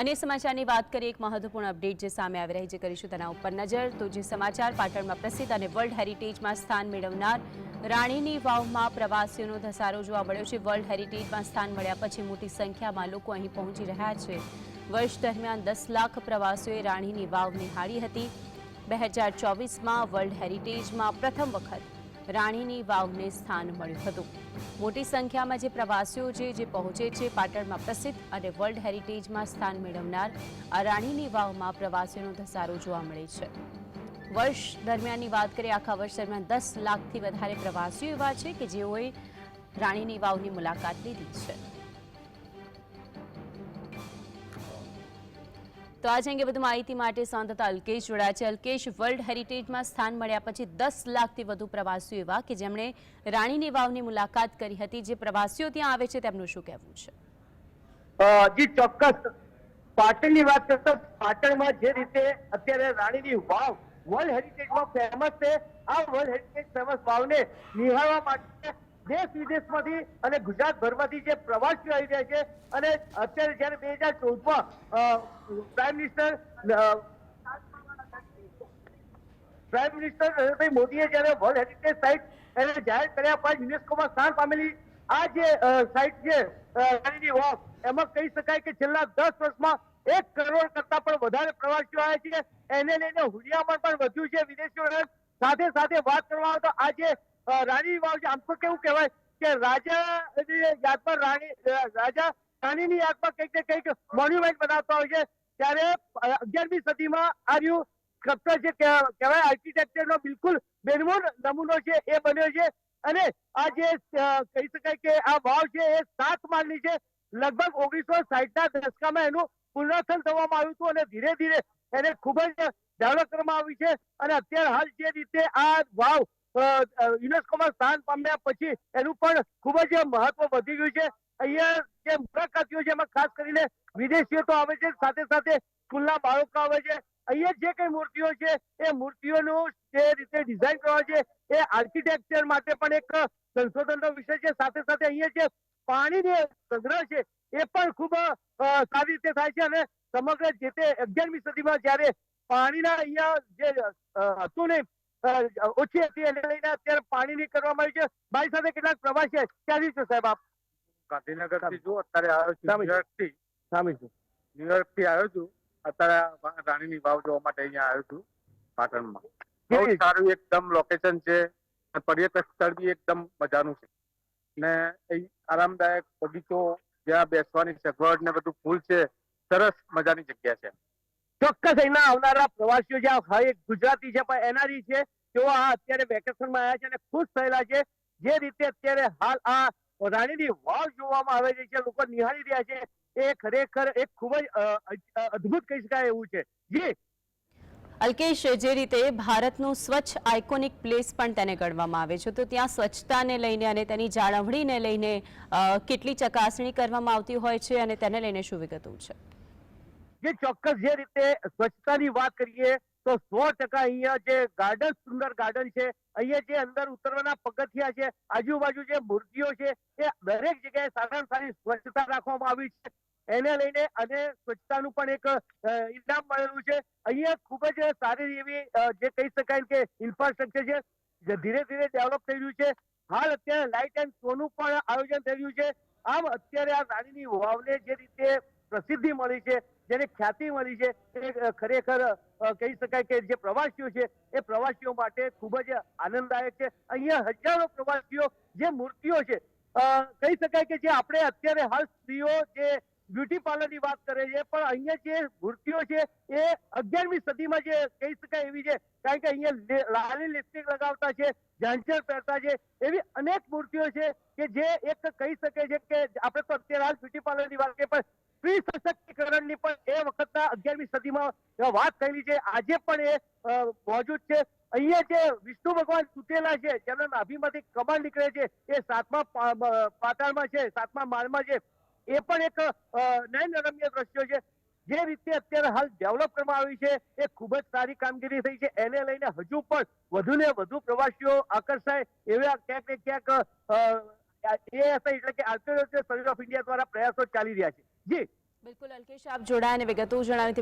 અને સમાચારની વાત કરીએ, એક મહત્વપૂર્ણ અપડેટ જે સામે આવી રહી છે, કરીશું તેના ઉપર નજર. તો જે સમાચાર પાટણમાં પ્રસિદ્ધ અને વર્લ્ડ હેરિટેજમાં સ્થાન મેળવનાર રાણીની વાવમાં પ્રવાસીઓનો ધસારો જોવા મળ્યો છે. વર્લ્ડ હેરિટેજમાં સ્થાન મળ્યા પછી મોટી સંખ્યામાં લોકો અહીં પહોંચી રહ્યા છે. વર્ષ દરમિયાન દસ લાખ પ્રવાસીઓએ રાણીની વાવ નિહાળી હતી. બે હજાર ચોવીસમાં વર્લ્ડ હેરિટેજમાં પ્રથમ વખત રાણીની વાવને સ્થાન મળ્યું હતું. મોટી સંખ્યામાં જે પ્રવાસીઓ છે, જે પહોંચે છે, પાટણમાં પ્રસિદ્ધ અને વર્લ્ડ હેરિટેજમાં સ્થાન મેળવનાર આ રાણીની વાવમાં પ્રવાસીઓનો ધસારો જોવા મળે છે. વર્ષ દરમિયાનની વાત કરીએ, આખા વર્ષ દરમિયાન દસ લાખથી વધારે પ્રવાસીઓ એવા છે કે જેઓએ રાણીની વાવની મુલાકાત લીધી છે. તો આજે અંગે વધુ માહિતી માટે સાંધતા અલ્કેશ જોડાયા છે. અલ્કેશ, વર્લ્ડ હેરિટેજમાં સ્થાન મળ્યા પછી દસ લાખથી વધુ પ્રવાસીઓ એવા કે જેમણે રાણીની વાવની મુલાકાત કરી હતી. જે પ્રવાસીઓ ત્યાં આવે છે, તેમનું શું કહેવું છે? જી, ચોક્કસ. પાટણની વાત કરતા પાટણમાં જે રીતે અત્યારે રાણીની વાવ, વર્લ્ડ હેરિટેજમાં ફેમસ છે, આ વર્લ્ડ હેરિટેજ ફેમસ વાવને નિહાળવા માટે દેશ વિદેશમાંથી અને ગુજરાતભરમાંથી જે પ્રવાસીઓ આવી રહ્યા છે અને અત્યારે જયારે બે હજાર ચૌદમાં prime minister prime minister Narendrabhai મોદીએ જયારે વર્લ્ડ હેરિટેજ સાઇટ એને જાહેર કર્યા બાદ યુનેસ્કોમાં સ્થાન પામેલી, આ જે સાઇટ છે એમાં કહી શકાય કે છેલ્લા દસ વર્ષમાં એક કરોડ કરતા પણ વધારે પ્રવાસીઓ આવ્યા છે. એને લઈને હુલિયામણ પણ વધ્યું છે. વિદેશીઓ સાથે સાથે વાત કરવામાં આવે તો આ વાવ છે. આમ તો કેવું કહેવાય કે રાજાની યાદ પર રાણી રાજા રાણીની યાદમાં કંઈક ને કંઈક મોન્યુમેન્ટ બનાવતા હોય છે. ત્યારે અગિયારમી સદીમાં આર્યું રહ્યું જે કહેવા- કહેવાય આર્કિટેક્ચરનો બિલકુલ બેનમૂળ નમૂનો છે, એ બન્યો છે. અને આ જે કહી શકાય કે આ વાવ છે, એ સાત માળની છે. લગભગ ઓગણીસો સાઠના દશકામાં એનું પુનરાથન થવામાં આવ્યું હતું અને ધીરે ધીરે એને ખૂબ જ ડેવલપ કરવામાં આવી છે. અને અત્યારે હાલ જે રીતે આ વાવ યુનેસ્કોમાં સ્થાન પામ્યા પછી એનું પણ ખૂબ જ મહત્વ વધી ગયું છે. અહીંયા જે મુલાકાતીઓ છે એમાં ખાસ કરીને વિદેશીઓ તો આવે છે સાથે સાથે સ્કૂલના બાળકો આવે છે. અહીંયા જે કઈ મૂર્તિઓ છે એ મૂર્તિઓનું જે રીતે ડિઝાઇન કરવા છે એ આર્કિટેક્ચર માટે પણ એક સંશોધનનો વિષય છે. સાથે સાથે અહીંયા જે પાણીની સંગ્રહ છે એ પણ ખૂબ સારી રીતે થાય છે અને સમગ્ર જે તે અગિયારમી સદીમાં જ્યારે પાણીના અહીંયા જે હતું ને અ, ઓછી હતી એને લઈને અત્યારે પાણીની કરવામાં આવી છે. મારી સાથે કેટલાક પ્રવાસી ક્યાંથી છો સાહેબ આપ? ગાંધીનગરથી જો અત્યારે આવ્યો છું. ન્યુયોર્કથી સામે છું. ન્યુયોર્કથી આવ્યો છું. અત્યારે રાણીની વાવ જોવા માટે અહીંયા આવ્યો છું પાટણમાં. બહુ સારું એકદમ લોકેશન છે. પર્યટક સ્થળ બી એકદમ મજાનું છે. ને આરામદાયક બગીચો જ્યાં બેસવાની સગવડ ને બધું ફૂલ છે. સરસ મજાની જગ્યા છે. ચોક્કસ અહીંના આવનારા પ્રવાસીઓ જે હવે ગુજરાતી છે, પણ એનઆરઈ છે, તેઓ આ અત્યારે વેકેશનમાં આવ્યા છે અને ખુશ થયેલા છે. જે રીતે અત્યારે હાલ આ રાણીની વાવ જોવામાં આવે છે લોકો નિહાળી રહ્યા છે, એ ખરેખર એક ખૂબ જ અદ્ભુત કહી શકાય એવું છે. જી. અલ્કેશ, જે રીતે ભારતનું સ્વચ્છ આઇકોનિક પ્લેસ પણ તેને ગણવામાં આવે છે, તો ત્યાં સ્વચ્છતાને લઈને અને તેની જાળવણીને લઈને કેટલી ચકાસણી કરવામાં આવતી હોય છે અને તેને લઈને શું વિગતો છે? જે ચોક્કસ જે રીતે સ્વચ્છતાની વાત કરીએ, તો સો ટકા અહીંયા જે ગાર્ડન, સુંદર ગાર્ડન છે, અહીંયા જે અંદર ઉતરવાના પગથિયા છે, આજુબાજુ જે મૂર્તિઓ છે, એ દરેક જગ્યાએ સારામાં સારી સ્વચ્છતા રાખવામાં આવી છે. એને લઈને અને સ્વચ્છતાનું પણ એક ઇનામ મળેલું છે. અહીંયા ખૂબ જ સારી એવી જે કહી શકાય કે ઇન્ફ્રાસ્ટ્રક્ચર છે ધીરે ધીરે ડેવલપ થઈ રહ્યું છે. હાલ અત્યારે લાઇટ એન્ડ શોનું પણ આયોજન થઈ રહ્યું છે. આમ અત્યારે આ રાણીની વાવને જે રીતે પ્રસિદ્ધિ મળી છે, જેને ખ્યાતિ મળી છે, એ ખરેખર કહી શકાય કે જે પ્રવાસીઓ છે, એ પ્રવાસીઓ માટે ખૂબ જ આનંદદાયક છે. અહીંયા હજારો પ્રવાસીઓ, જે મૂર્તિઓ છે કહી શકાય કે જે આપણે અત્યારે હાલ સ્ત્રીઓ જે બ્યુટી પાર્લરની વાત કરે છે, પણ અહીંયા જે મૂર્તિઓ છે, એ અગિયારમી સદીમાં જે કહી શકાય એવી છે, કારણ કે અહીંયા લાલી લિપસ્ટિક લગાવતા છે, ઝાંઝર પહેરતા છે, એવી અનેક મૂર્તિઓ છે કે જે એક કહી શકે છે કે આપણે તો અત્યારે હાલ બ્યુટી પાર્લરની વાત કરીએ, પણ સ્ત્રી સશક્તિકરણની પણ એ વખતના અગિયારમી સદીમાં વાત થયેલી છે. આજે પણ એ મોજૂદ છે. અહીંયા જે વિષ્ણુ ભગવાન તૂટેલા છે, જેમના નાભીમાંથી કમળ નીકળે છે, એ સાતમા પાતાળમાં છે, સાતમા માળમાં છે. એ પણ એક નયનરમ્ય દ્રશ્યો છે. જે રીતે અત્યારે હાલ ડેવલપ કરવામાં આવી છે, એ ખૂબ જ સારી કામગીરી થઈ છે. એને લઈને હજુ પણ વધુ ને વધુ પ્રવાસીઓ આકર્ષાય એવા ક્યાંક ને ક્યાંક અ, એ એટલે કે ઓફ ઇન્ડિયા દ્વારા પ્રયાસો ચાલી રહ્યા છે. જી. બિલકુલ અલ્કેશ આપ જોડાયા અને વિગતો જણાવી